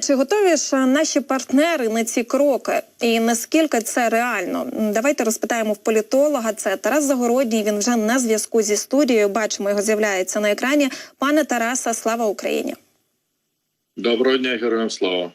Чи готові ж наші партнери на ці кроки? І наскільки це реально? Давайте розпитаємо в політолога. Це Тарас Загородній. Він вже на зв'язку зі студією. Бачимо, його з'являється на екрані. Пане Тараса, слава Україні! Доброго дня, героям слава.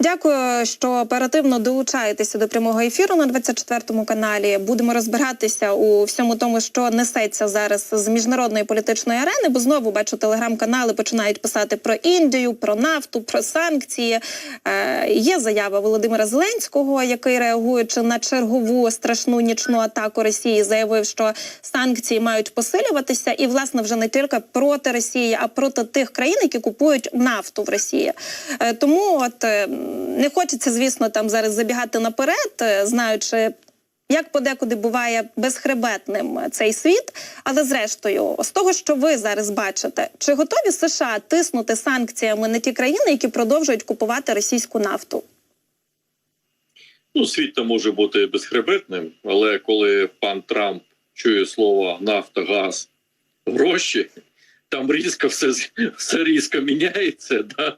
Дякую, що оперативно долучаєтеся до прямого ефіру на 24 каналі. Будемо розбиратися у всьому тому, що несеться зараз з міжнародної політичної арени. Бо знову бачу, телеграм-канали починають писати про Індію, про нафту, про санкції. Е, є заява Володимира Зеленського, який реагуючи на чергову страшну нічну атаку Росії, заявив, що санкції мають посилюватися, і власне вже не тільки проти Росії, а проти тих країн, які купують нафту в Росії. Е, тому от е, не хочеться, звісно, там зараз забігати наперед, е, знаючи. Як подекуди буває безхребетним цей світ, але зрештою, з того, що ви зараз бачите, чи готові США тиснути санкціями на ті країни, які продовжують купувати російську нафту? Ну, світ то може бути безхребетним, але коли пан Трамп чує слово нафта, газ, гроші, там різко все, все різко міняється, да?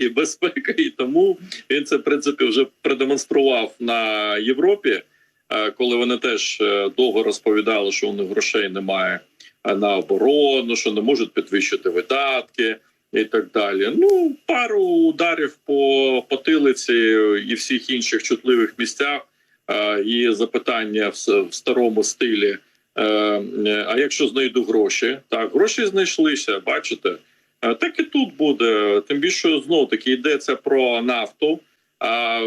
і безпека. І тому він це в принципі вже продемонстрував на Європі, е, коли вони теж е, довго розповідали, що у них грошей немає е, на оборону, що не можуть підвищити видатки. І так далі. Ну, пару ударів по потилиці і всіх інших чутливих місцях, і запитання в, в старому стилі. Е, е, а якщо знайду гроші, так гроші знайшлися, бачите. Е, Так і тут буде. Тим більше знов таки йдеться про нафту. А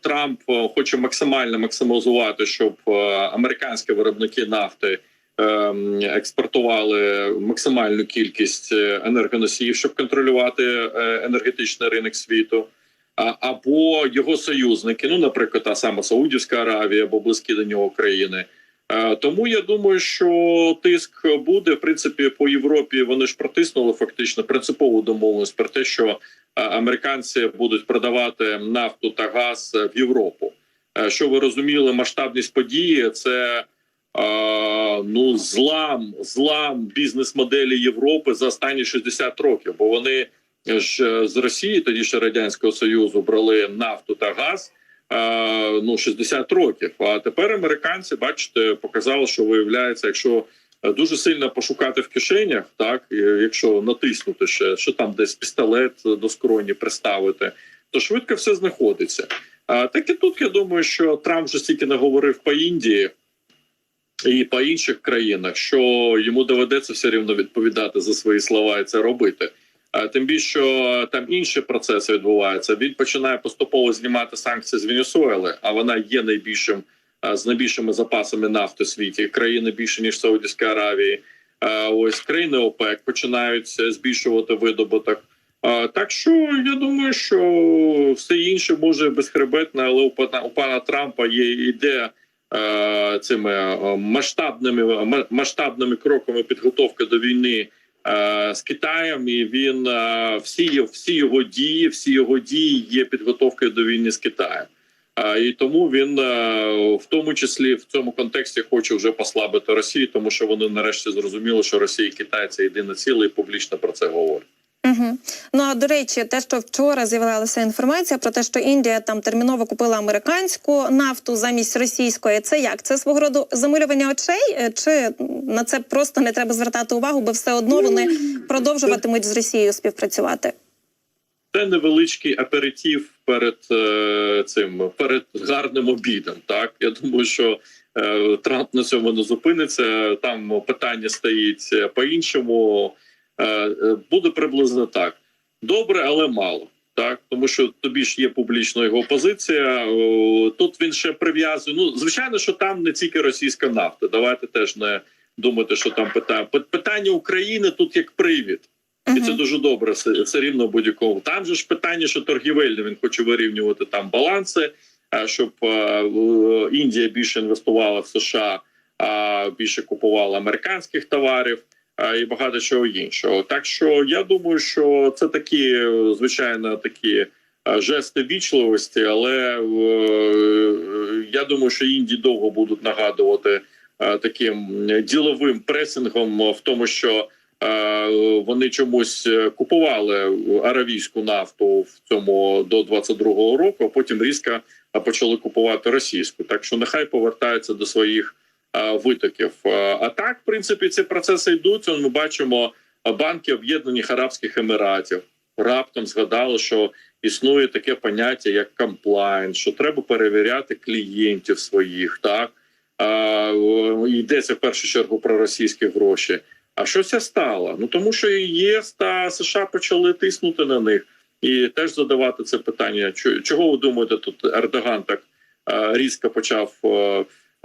Трамп хоче максимально максимізувати, щоб американські виробники нафти експортували максимальну кількість енергоносіїв, щоб контролювати енергетичний ринок світу. Або його союзники, ну наприклад, та сама Саудівська Аравія або близькі до нього країни. Е, Тому я думаю, що тиск буде в принципі по Європі. Вони ж протиснули фактично принципову домовленість про те, що е, американці будуть продавати нафту та газ в Європу. Е, Що ви розуміли, масштабність події це ну злам, злам бізнес-моделі Європи за останні 60 років, бо вони ж з Росії, тоді ще радянського союзу, брали нафту та газ. Е, Ну 60 років. А тепер американці, бачите, показали, що виявляється, якщо е, дуже сильно пошукати в кишенях, так якщо натиснути ще, що там десь пістолет до скроні приставити, то швидко все знаходиться. Так і тут я думаю, що Трамп вже стільки наговорив по Індії і по інших країнах, що йому доведеться все рівно відповідати за свої слова і це робити. А тим більше що там інші процеси відбуваються. Він починає поступово знімати санкції з Венесуели, а вона є найбільшим з найбільшими запасами нафти в світі. Країни більше ніж Саудівська Аравія. А, Ось країни ОПЕК починають е, збільшувати видобуток. Так що я думаю, що все інше може безхребетне, але у пана у пана Трампа є ідея е, цими е, масштабними масштабними кроками підготовки до війни е, з Китаєм. І він е, всі всі його дії, всі його дії є підготовкою до війни з Китаєм. А, І тому він е, в тому числі в цьому контексті хоче вже послабити Росію, тому що вони нарешті зрозуміли, що Росія і Китай це єдине ціле, і публічно про це говорять. Угу. Ну а до речі, те, що вчора з'явилася інформація про те, що Індія там терміново купила американську нафту замість російської, це як? Це свого роду замилювання очей, Е, чи на це просто не треба звертати увагу, бо все одно вони продовжуватимуть з Росією співпрацювати? Це невеличкий аперитив перед е, цим перед гарним обідом. Так я думаю, що е, Трамп на цьому не зупиниться. Там питання стоїть е, по-іншому. Е, е, буде приблизно так: добре, але мало. Так, тому що тобі ж є публічна його позиція. Тут він ще прив'язує. Ну звичайно, що там не тільки російська нафта. Давайте теж не думати, що там питання. Питання України тут як привід. І це дуже добре. Все, все рівно будь-якому. Там же ж питання, що торгівельне він хоче вирівнювати там баланси, щоб е, е, Індія більше інвестувала в США, а більше купувала американських товарів і багато чого іншого. Так що я думаю, що це такі звичайно такі. Жести вічливості, але е, я думаю, що Індії довго будуть нагадувати е, таким діловим пресингом в тому, що е, вони чомусь купували аравійську нафту в цьому до 22-го року, а потім різко почали купувати російську. Так що нехай повертаються до своїх витоків. Е, А так, в принципі, ці процеси йдуть. Ми бачимо е, банки Об'єднаних Арабських Еміратів. Раптом згадали, що існує таке поняття як комплайн, що треба перевіряти клієнтів своїх. Так йдеться в першу чергу про російські гроші. А що це стало? Ну тому що ЄС та США почали тиснути на них і теж задавати це питання. Чого ви думаєте, тут Ердоган так різко почав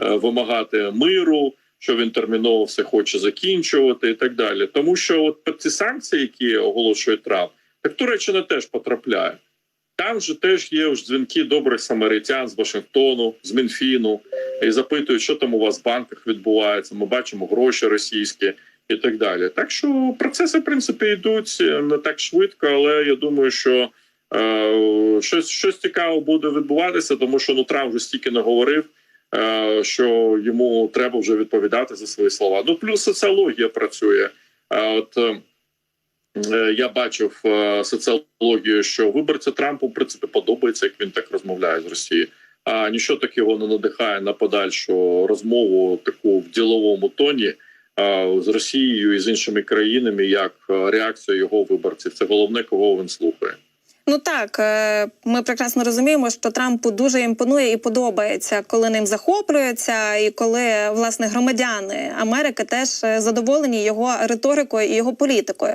вимагати миру, що він терміново все хоче закінчувати і так далі. Тому що от ці санкції, які оголошує Трамп, так Туреччина теж потрапляє. Там же теж є ж дзвінки добрих самаритян з Вашингтону, з Мінфіну, і запитують, що там у вас в банках відбувається. Ми бачимо гроші російські і так далі. Так що процеси, в принципі, йдуть не так швидко, але я думаю, що е, щось, щось цікаве буде відбуватися, тому що ну Трамп вже стільки не говорив, е, що йому треба вже відповідати за свої слова. Ну плюс соціологія працює. От е, Е, я бачив е, соціологію, що виборця Трампу в принципі подобається, як він так розмовляє з Росією. А нічого так його не надихає на подальшу розмову таку в діловому тоні е, з Росією і з іншими країнами, як е, реакція його виборців. Це головне, кого він слухає. Ну так, е, ми прекрасно розуміємо, що Трампу дуже імпонує і подобається, коли ним захоплюються, і коли власне громадяни Америки теж е, задоволені його риторикою і його політикою.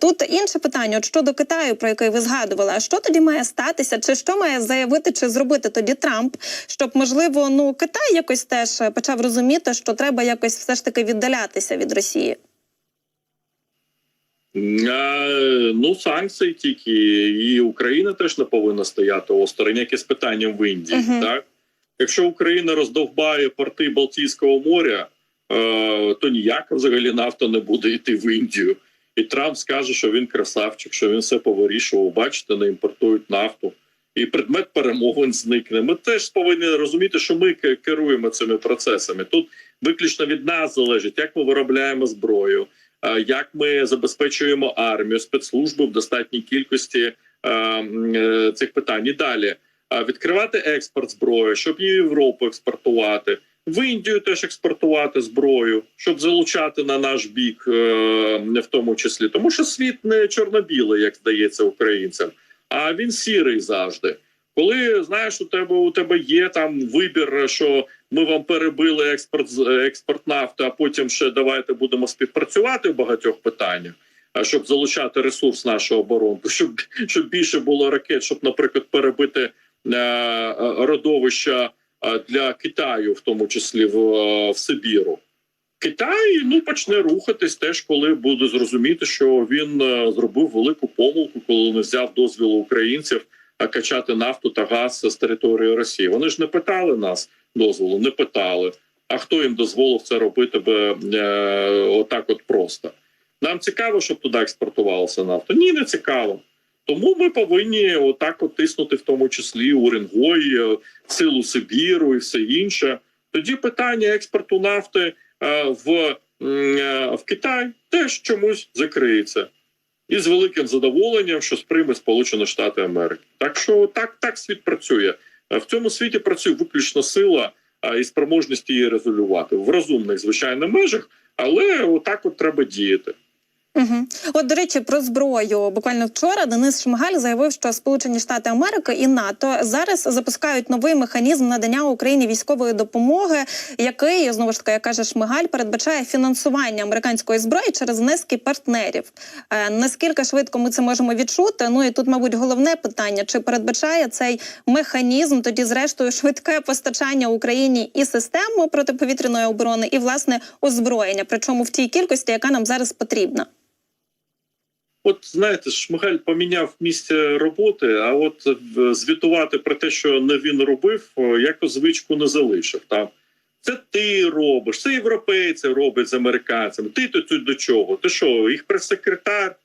Тут інше питання: от щодо Китаю, про який ви згадували, а що тоді має статися, чи що має заявити чи зробити тоді Трамп, щоб можливо ну Китай якось теж е, почав розуміти, що треба якось все ж таки віддалятися від Росії. А, ну, санкції тільки, і Україна теж не повинна стояти осторонь, як і з питанням в Індії. Мгм. Так? Якщо Україна роздовбає порти Балтійського моря, е, то ніяка взагалі нафта не буде йти в Індію. І Трамп скаже, що він красавчик, що він все повирішував. Бачите, не імпортують нафту. І предмет перемовин зникне. Ми теж повинні розуміти, що ми керуємо цими процесами. Тут виключно від нас залежить, як ми виробляємо зброю, е, як ми забезпечуємо армію, спецслужби в достатній кількості е, е, цих питань. І далі е, відкривати експорт зброї, щоб її в Європу експортувати, в Індію теж експортувати зброю, щоб залучати на наш бік, е, в тому числі, тому що світ не чорно-білий, як здається українцям, а він сірий завжди. Коли знаєш, у тебе у тебе є там вибір, що ми вам перебили експорт з- експорт нафти, а потім ще давайте будемо співпрацювати в багатьох питаннях. А щоб залучати ресурс нашого оборони, щоб щоб більше було ракет, щоб, наприклад, перебити е, е, родовища е, для Китаю, в тому числі в, е, в Сибіру. Китай ну почне рухатись теж, коли буде зрозуміти, що він е, зробив велику помилку, коли не взяв дозвілу українців е, качати нафту та газ з території Росії. Вони ж не питали нас дозволу, не питали. А хто їм дозволив це робити би е, отак, от просто? Нам цікаво, щоб туди експортувалася нафта? Ні, не цікаво. Тому ми повинні отак от тиснути, в тому числі Уренгой, е, силу Сибіру і все інше. Тоді питання експорту нафти е, в, в Китай теж чомусь закриється. І з великим задоволенням, що сприйме Сполучені Штати Америки. Так що так, так світ працює. Е, В цьому світі працює виключно сила і спроможність її резолювати в розумних звичайно межах, але отак от треба діяти. Угу. От до речі, про зброю. Буквально вчора Денис Шмигаль заявив, що Сполучені Штати Америки і НАТО зараз запускають новий механізм надання Україні військової допомоги, який знову ж таки, як каже Шмигаль, передбачає фінансування американської зброї через низки партнерів. Е, наскільки швидко ми це можемо відчути? Ну і тут, мабуть, головне питання: чи передбачає цей механізм тоді, зрештою, швидке постачання Україні і систему протиповітряної оборони, і власне озброєння, причому в тій кількості, яка нам зараз потрібна. От знаєте, Шмигаль поміняв місце роботи, а от е, звітувати про те, що не він робив, е, якось звичку не залишив. Там це ти робиш, це європейці роблять з американцями. Ти тут до чого? Ти що, їх прес-секретар?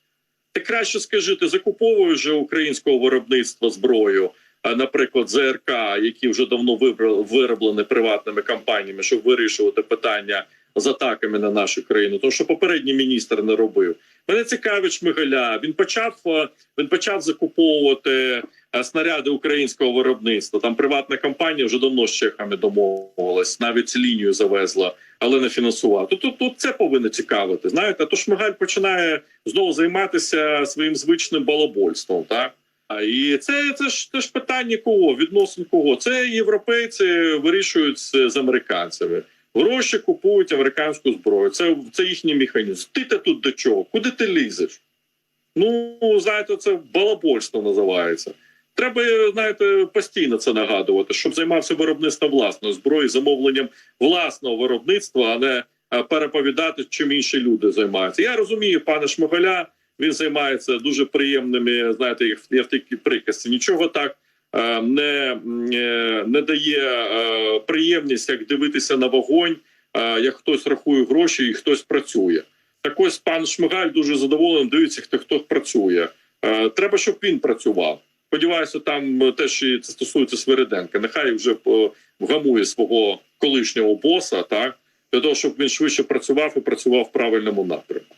Ти краще скажи, ти закуповуєш вже українського виробництва зброю, наприклад, ЗРК, які вже давно вироблені приватними компаніями, щоб вирішувати питання з атаками на нашу країну, тому що попередній міністр не робив. Мене цікавить Шмигаля. Він почав е, він почав закуповувати е, снаряди українського виробництва. Там приватна компанія вже давно з чехами домовилась, навіть лінію завезла, але не фінансувала. Тут, тут, це повинно цікавити. Знаєте, а то Шмигаль починає знову займатися своїм звичним балабольством. Так а і це, це ж це ж питання кого відносин кого. Це європейці вирішують з американцями. Гроші купують американську зброю. Це, це їхній механізм. Ти та тут до чого? Куди ти лізеш? Ну, знаєте, це балабольство називається. Треба, знаєте, постійно це нагадувати, щоб займався виробництвом власної зброї, замовленням власного виробництва, а не е, переповідати, чим інші люди займаються. Я розумію, пане Шмигаля, він займається дуже приємними. Знаєте, як в- такій приказці. Нічого так не, е, не дає е, приємність, як дивитися на вогонь, е, як хтось рахує гроші і хтось працює. Так ось пан Шмигаль дуже задоволений, дивиться, хто хто працює. Е, Треба, щоб він працював. Сподіваюся, там е, теж і це стосується Свириденка. Нехай вже вгамує свого колишнього боса, так для того, щоб він швидше працював і працював в правильному напрямку.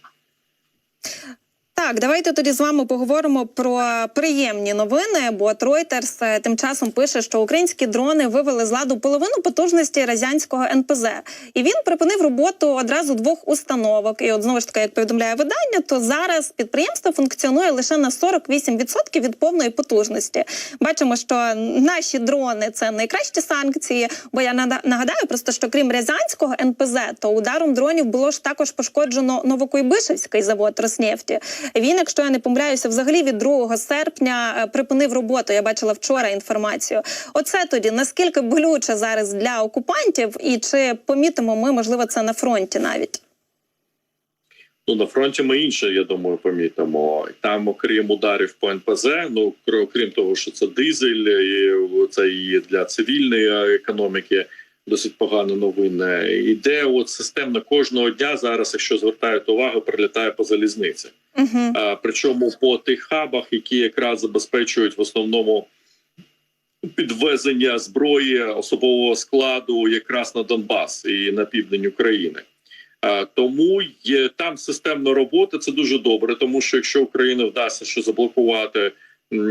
Так, давайте тоді з вами поговоримо про приємні новини. Бо Reuters е, тим часом пише, що українські дрони вивели з ладу половину потужності Разянського НПЗ, і він припинив роботу одразу двох установок. І от знову ж таки, як повідомляє видання, то зараз підприємство функціонує лише на 48% від повної потужності. Бачимо, що наші дрони це найкращі санкції. Бо я нагадаю просто, що крім Рязанського НПЗ, то ударом дронів було ж також пошкоджено Новокуйбишевський завод Роснефті. Він, якщо я не помиляюся, взагалі від 2 серпня е, припинив роботу. Я бачила вчора інформацію. Оце тоді наскільки болюче зараз для окупантів, і чи помітимо ми, можливо, це на фронті навіть. Ну на фронті ми інше, я думаю, помітимо. Там, окрім ударів по НПЗ, ну кр- окрім того, що це дизель, і це і для цивільної е, економіки досить погано новини. Іде от системно кожного дня зараз, якщо звертаєте увагу, прилітає по залізниці. Угу. А, причому по тих хабах, які якраз забезпечують в основному підвезення зброї особового складу якраз на Донбас і на південь України. А, тому є там системна робота. Це дуже добре, тому що якщо Україна вдасться що заблокувати.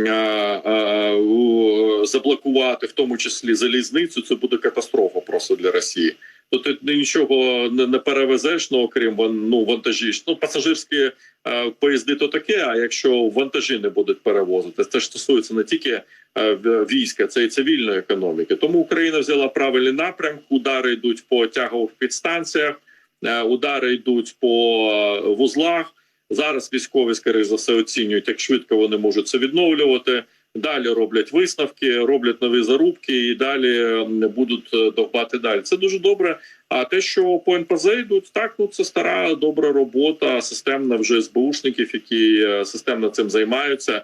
А, у- заблокувати в тому числі залізницю, це буде катастрофа просто для Росії. То ти нічого не, перевезеш, ну окрім ну, вантажі. Ну, пасажирські е, поїзди то таке. А якщо вантажі не будуть перевозити, це ж стосується не тільки е, війська, це і цивільної економіки. Тому Україна взяла правильний напрямок. Удари йдуть по тягових підстанціях, е, удари йдуть по е, вузлах. Зараз військові скоріше за все оцінюють, як швидко вони можуть це відновлювати. Далі роблять висновки, роблять нові зарубки і далі будуть е, довбати далі. Це дуже добре. А те, що по НПЗ йдуть, так ну це стара добра робота, системна вже СБУшників, які е, системно цим займаються.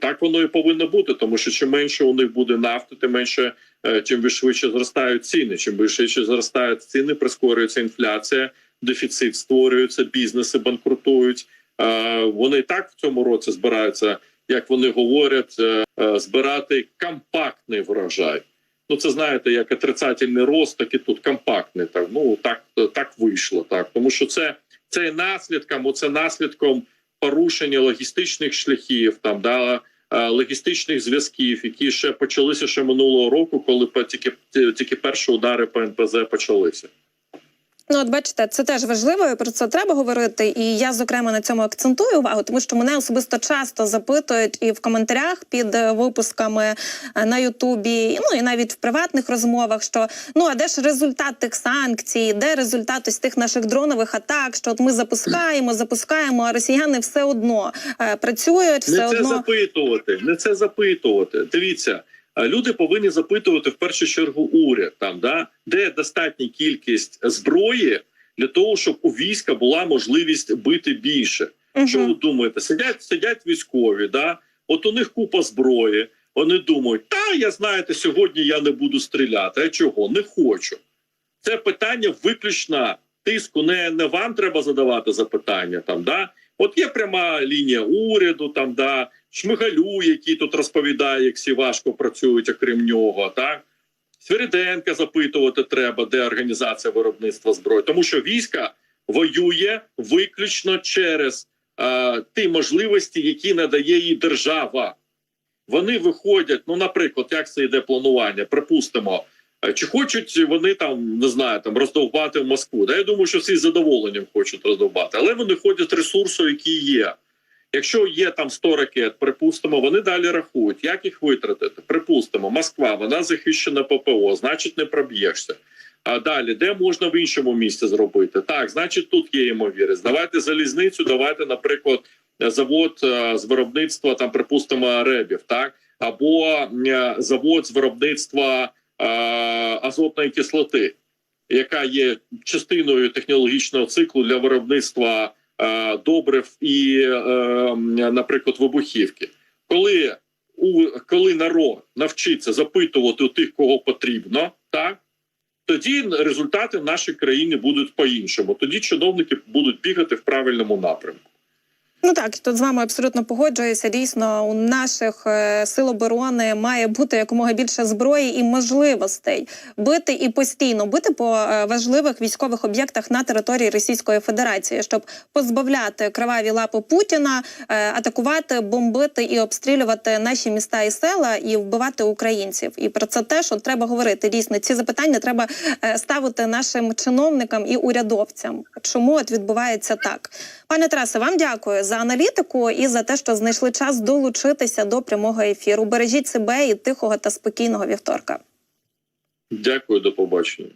Так воно і повинно бути, тому що чим менше у них буде нафти, тим менше е, чим швидше зростають ціни. Чим швидше зростають ціни, прискорюється інфляція, дефіцит створюється, бізнеси банкрутують. Е, Вони так в цьому році збираються, як вони говорять, е, е, збирати компактний врожай. Ну, це знаєте, як отрицательний рост, так і тут компактний. Так ну так, так вийшло. Так, тому що це, це наслідком, оце наслідком порушення логістичних шляхів, там да логістичних зв'язків, які ще почалися ще минулого року, коли тільки тільки перші удари по НПЗ почалися. Ну, от бачите, це теж важливо, і про це треба говорити. І я, зокрема, на цьому акцентую увагу, тому що мене особисто часто запитують і в коментарях під е, випусками е, на Ютубі, ну і навіть в приватних розмовах, що ну а де ж результат тих санкцій, де результат ось тих наших дронових атак? Що от ми запускаємо, запускаємо, а росіяни все одно е, працюють, все не це одно. запитувати, не це запитувати. Дивіться, люди повинні запитувати в першу чергу уряд, там да де достатня кількість зброї для того, щоб у війська була можливість бити більше. Мгм. Що ви думаєте? Сидять, сидять військові, да? От у них купа зброї. Вони думають, та я знаєте, сьогодні я не буду стріляти. А чого? Не хочу. Це питання виключно тиску. Не, не вам треба задавати запитання там, да? От є пряма лінія уряду, там да Шмигалю, який тут розповідає, як всі важко працюють, окрім нього. Так Свириденка запитувати треба, де організація виробництва зброї, тому що війська воює виключно через е, ті можливості, які надає їй держава. Вони виходять, ну, наприклад, як це йде планування, припустимо, е, чи хочуть вони там не знаю, там роздовбати Москву. Да, я думаю, що всі з задоволенням хочуть роздовбати, але вони ходять ресурсу, який є. Якщо є там 100 ракет, припустимо, вони далі рахують, як їх витратити. Припустимо, Москва, вона захищена ППО, значить не проб'єшся. А далі, де можна в іншому місці зробити? Так, значить, тут є ймовірність. Давайте залізницю, давайте, наприклад, завод е, з виробництва там, припустимо, ребів, так або е, завод з виробництва е, азотної кислоти, яка є частиною технологічного циклу для виробництва добрив і, е, наприклад, вибухівки. Коли у коли народ навчиться запитувати у тих, кого потрібно, так тоді результати в нашій країні будуть по-іншому. Тоді чиновники будуть бігати в правильному напрямку. Ну так, тут з вами абсолютно погоджуюся. Дійсно, у наших е, сил оборони має бути якомога більше зброї і можливостей бити і постійно бити по е, важливих військових об'єктах на території Російської Федерації, щоб позбавляти криваві лапи Путіна, е, атакувати, бомбити і обстрілювати наші міста і села і вбивати українців. І про це теж от треба говорити. Дійсно, ці запитання треба ставити нашим чиновникам і урядовцям. Чому от відбувається так? Пане Тарасе, вам дякую за аналітику і за те, що знайшли час долучитися до прямого ефіру. Бережіть себе і тихого та спокійного вівторка. Дякую, до побачення.